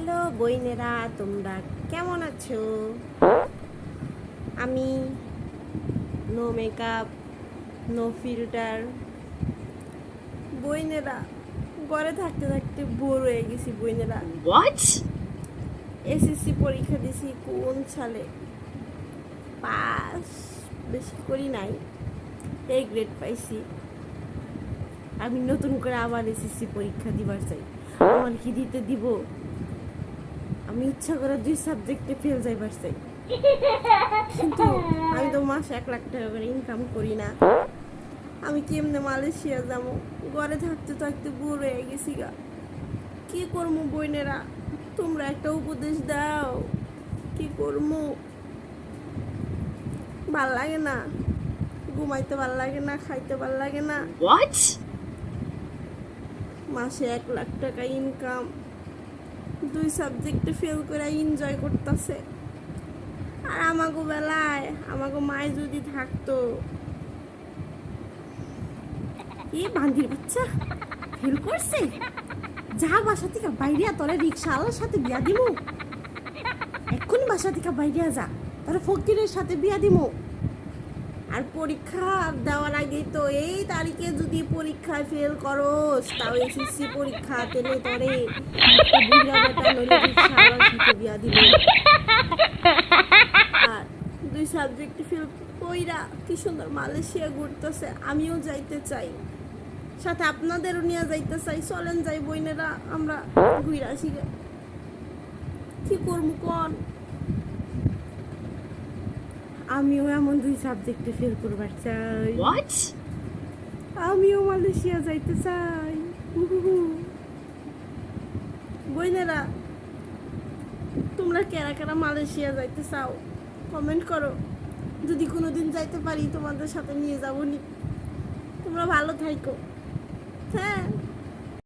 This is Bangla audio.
হ্যালো বইনেরা তোমরা কেমন আছো? আমি নো মেকআপ নো ফিল্টার বইনেরা ঘরে থাকতে থাকতে বোর হয়ে গেছি বইনেরা। এসএসসি পরীক্ষা দিছি কোন সালে? পাস বেশি করি নাই। এই গ্রেড পাইছি। আমি নতুন করে আবার এসএসসি পরীক্ষা দিবার চাই। আমার কি দিতে দিব। আমি ইচ্ছা করে দুই সাবজেক্টে ফেল যাইবার চাই। কিন্তু আমি তো মাসে এক লাখ টাকা করে ইনকাম করি না। আমি কেমনে মালয়েশিয়া যাব? ঘরে থাকতে থাকতে বোর হয়ে গেছি গা। কি করব বইনেরা তোমরা একটা উপদেশ দাও। কি করব ভালো লাগে না। ঘুমাইতে ভালো লাগে না খাইতে ভালো লাগে না। মাসে এক লাখ টাকা ইনকাম দুই সাবজেক্টে ফেল করে এনজয় করতেছে। আর আমাকে বেলায় আমাকে মায় যদি থাকতো। এ বান্দির বাচ্চা ফেল করছে? যা বাসা থেকে বাইরে তোরা রিক্সাওয়ালার সাথে বিয়া দিমু। এখন বাসা থেকে বাইরে যা, তোরা ফকিরের সাথে বিয়া দিমু। আর পরীক্ষা দেওয়ার আগেই তো এই তারিখে যদি পরীক্ষায় ফেল করোস তাও এসএসসি পরীক্ষা তেলে তরে দুই সাবজেক্টে ফেল কইরা কি সুন্দর মালয়েশিয়া ঘুরতেছে, আমিও যাইতে চাই। সাথে আপনাদেরও নিয়ে যাইতে চাই, চলেন যাই বইনেরা, আমরা ঘুরে আসি। কি করব কন? আমিও এমন দুই সাবজেক্টে ফেল করবার চাই। What? আমিও মালয়েশিয়া যাইতে চাই। বইনেরা তোমরা কেরা কেরা মালয়েশিয়া যাইতে চাও কমেন্ট করো। যদি কোনো দিন যাইতে পারি তোমাদের সাথে নিয়ে যাব নি। তোমরা ভালো থাইকো। হ্যাঁ।